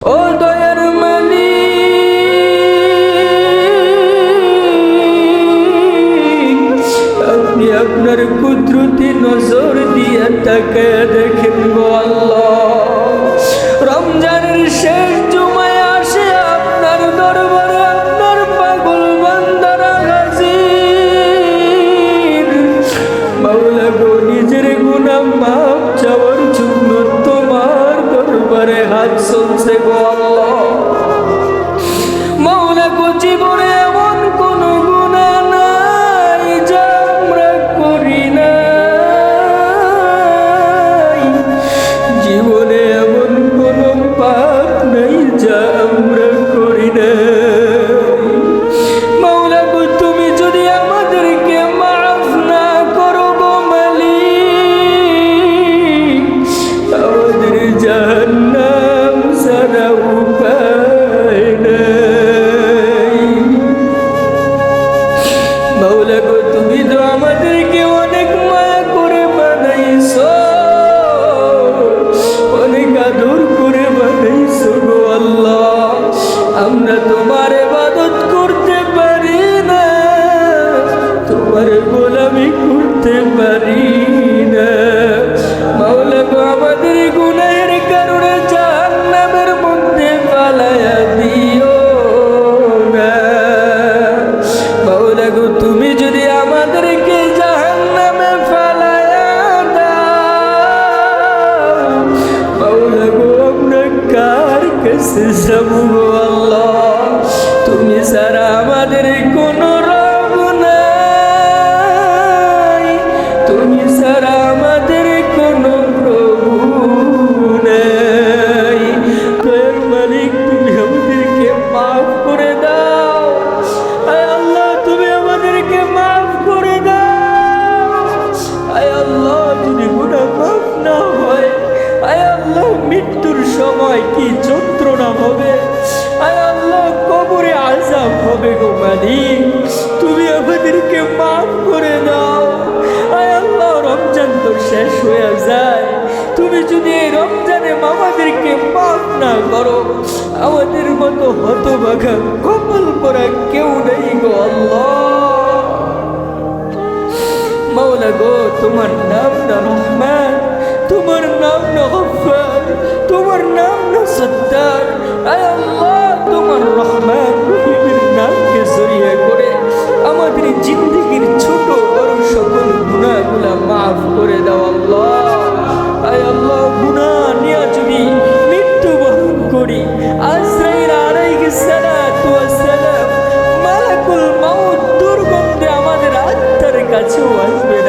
ও দয়ার মালিক আপনি আপনার কুদরতি নজর দিয়ে তাকে দেখেন আল্লাহ। দরবারে হাত চলছে গো আল্লাহ। মাওলা গো জীবনে এমন কোন গুনাহ নাই যা আমরা করি নাই। জীবনে এমন কোন পাপ নাই যা আমরা করি নাই। মাওলা গো, তুমি যদি না আমাদের জাহান্নাম আমরা তোমার ইবাদত করতে পারি না। তোমার গোলামি করতে পারি সারা আমাদের কোনো রব নাই। তুমি সারা আমাদের কোনো প্রভু নাই। তুমি আমাদেরকে মাফ করে দাও। আল্লাহ, তুমি আমাদেরকে মাফ করে দাও। আয় আল্লাহ, যদি গুনাহ মাফ না হয়, আয় আল্লাহ, মৃত্যুর সময় কি যন্ত্রণা হবে? কবরে আজাব হবে গো মালিক। তুমি আমাদেরকে মাফ করে দাও। আয় আল্লাহ রমজান তো শেষ হয়ে যায়। তুমি যদি এই রমজানে আমাদেরকে মাফ না করো, আমাদের মতো হতভাগা কপাল করা কেউ নেই গো আল্লাহ। মাওলা গো, তোমার নাম না রহমান, তোমার নাম না গফার, তোমার নাম না সত্তার to us.